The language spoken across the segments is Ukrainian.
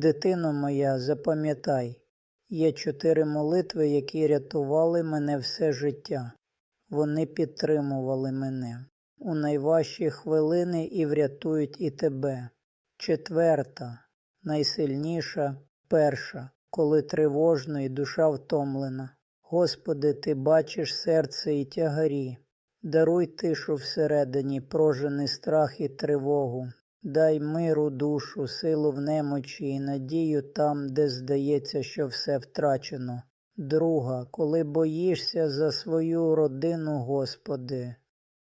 Дитино моя, запам'ятай, є чотири молитви, які рятували мене все життя. Вони підтримували мене у найважчі хвилини і врятують і тебе. Четверта, найсильніша, перша, коли тривожно і душа втомлена. Господи, ти бачиш серце і тягарі. Даруй тишу всередині, прожений страх і тривогу. Дай миру душу, силу в немочі і надію там, де здається, що все втрачено. Друга, коли боїшся за свою родину, Господи,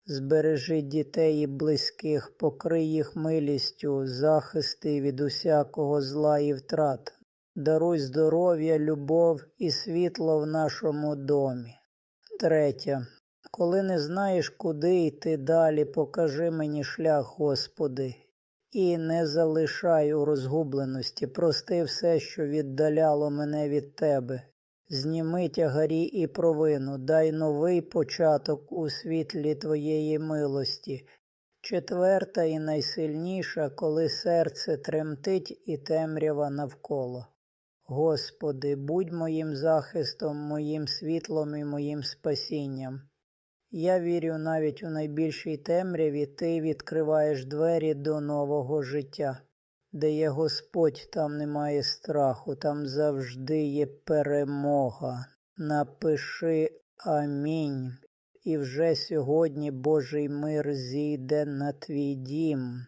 збережи дітей і близьких, покрий їх милістю, захисти від усякого зла і втрат. Даруй здоров'я, любов і світло в нашому домі. Третя. Коли не знаєш, куди йти далі, покажи мені шлях, Господи, і не залишай у розгубленості, прости все, що віддаляло мене від Тебе. Зніми тягарі і провину, дай новий початок у світлі Твоєї милості. Четверта і найсильніша, коли серце тремтить і темрява навколо. Господи, будь моїм захистом, моїм світлом і моїм спасінням. Я вірю навіть у найбільшій темряві ти відкриваєш двері до нового життя. Де є Господь, там немає страху, там завжди є перемога. Напиши Амінь. І вже сьогодні Божий мир зійде на твій дім.